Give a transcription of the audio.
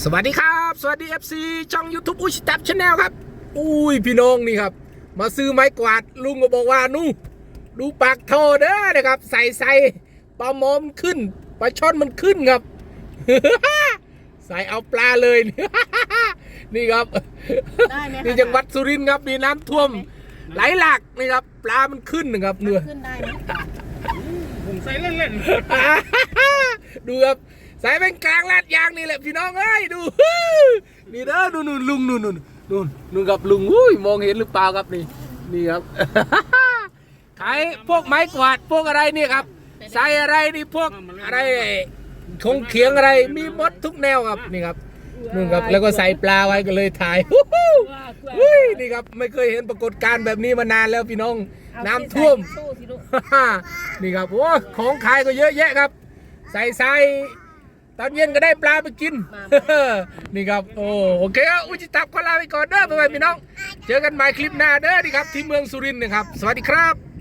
สวัสดีครับ สวัสดี FC ช่อง YouTube อุชิตับชาแนลครับ อุ้ยพี่น้องนี่ครับ มาซื้อไม้กวาดลุงก็บอกว่านู่ดูปากท่อเด้อนะครับ ใส่ใส่ปลาหมอมนขึ้นปลาช่อนมันขึ้นครับ ใส่เอาปลาเลย นี่ครับได้ไหมคะนี่จังหวัดสุรินทร์ครับนี่น้ำท่วม ไหลหลากนี่ครับ ปลามันขึ้นนะครับเนื้อขึ้นได้ไหมผมใส่เล่น ดูครับสายเป็นกลางลาดยางนี่แหละพี่น้องเอ้ยดูนี่เด้อดูนู่นลุงนู่นนู่นนู่นนู่นครับลุงอุ้ยมองเห็นหรือเปล่าครับนี่นี่ครับขายพวกไม้กวาดพวกอะไรนี่ครับใส่อะไรนี่พวกอะไรชงเขียงอะไรมีมดทุกแนวครับนี่ครับนู่นครับแล้วก็ใส่ปลาไว้ก็เลยถ่ายอุ้ยนี่ครับไม่เคยเห็นปรากฏการณ์แบบนี้มานานแล้วพี่น้อง น้ำท่วมนี่ครับโอ้ของขายก็เยอะแยะครับ ใส่ใส่ตอนเย็นก็ได้ปลาไปกิน นี่ครับ โอ้โอเคครับอุจิตับขอลาไปก่อนเด้อพ่อแม่พี่น้อง เจอกันใหม่คลิปหน้าเด้อนี่ครับที่เมืองสุรินทร์นะครับ สวัสดีครับ